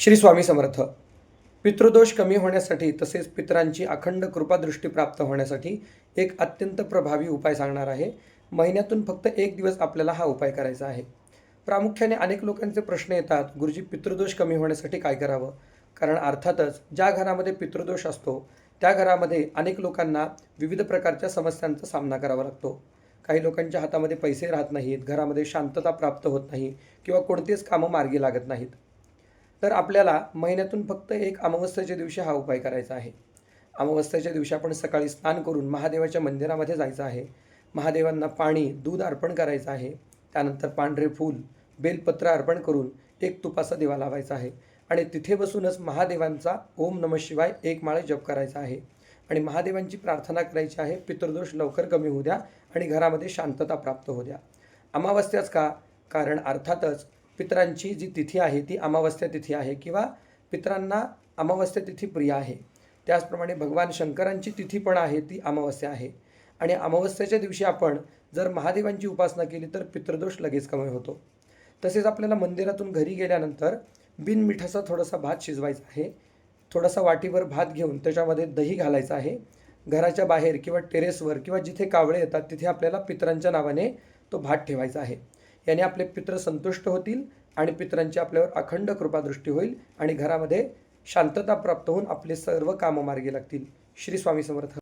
श्री स्वामी समर्थ. पितृदोष कमी होण्यासाठी तसेच पितरांची अखंड कृपादृष्टी प्राप्त होण्यासाठी एक अत्यंत प्रभावी उपाय सांगणार आहे. महिन्यातून फक्त एक दिवस आपल्याला हा उपाय करायचा आहे. प्रामुख्याने अनेक लोकांचे प्रश्न येतात गुरुजी पितृदोष कमी होण्यासाठी काय करावं? कारण अर्थातच ज्या घरामध्ये पितृदोष असतो त्या घरामध्ये अनेक लोकांना विविध प्रकारच्या समस्यांचा सामना करावा लागतो. काही लोकांच्या हातामध्ये पैसे राहत नाहीत घरामध्ये शांतता प्राप्त होत नाही किंवा कोणतीच कामं मार्गी लागत नाहीत. तर आपल्याला महिन्यातून फक्त एक अमावस्याच्या दिवशी हा उपाय करायचा आहे. अमावस्याच्या दिवशी आपण सकाळी स्नान करून महादेवाच्या मंदिरामध्ये जायचं आहे. महादेवांना पाणी दूध अर्पण करायचं आहे. त्यानंतर पांढरे फूल बेलपत्र अर्पण करून एक तुपाचा दिवा लावायचा आहे. आणि तिथे बसूनच महादेवांचा ओम नम शिवाय एक माळे जप करायचा आहे. आणि महादेवांची प्रार्थना करायची आहे पितृदोष लवकर कमी होऊ द्या आणि घरामध्ये शांतता प्राप्त होऊ द्या. अमावस्याच का? कारण अर्थातच पितरांची जी तिथी आहे ती अमावस्या तिथी आहे किंवा पितरांना अमावस्या तिथी प्रिय आहे. त्याचप्रमाणे भगवान शंकरांची तिथी पण आहे ती अमावस्या आहे. आणि अमावस्याच्या दिवशी आपण जर महादेवांची उपासना केली तर पितृदोष लगेच कमी होतो. तसेच आपल्याला मंदिरातून घरी गेल्यानंतर बिनमिठाचा थोडासा भात शिजवायचा आहे. थोडासा वाटीवर भात घेऊन त्याच्यामध्ये दही घालायचं आहे. घराच्या बाहेर किंवा टेरेसवर किंवा जिथे कावळे येतात तिथे आपल्याला पितरांच्या नावाने तो भात ठेवायचा आहे. याने आपले पित्र संतुष्ट होतील आणि पित्रांची आपल्यावर अखंड कृपादृष्टी होईल आणि घरामध्ये शांतता प्राप्त होऊन आपले सर्व कामं मार्गी लागतील. श्री स्वामी समर्थ.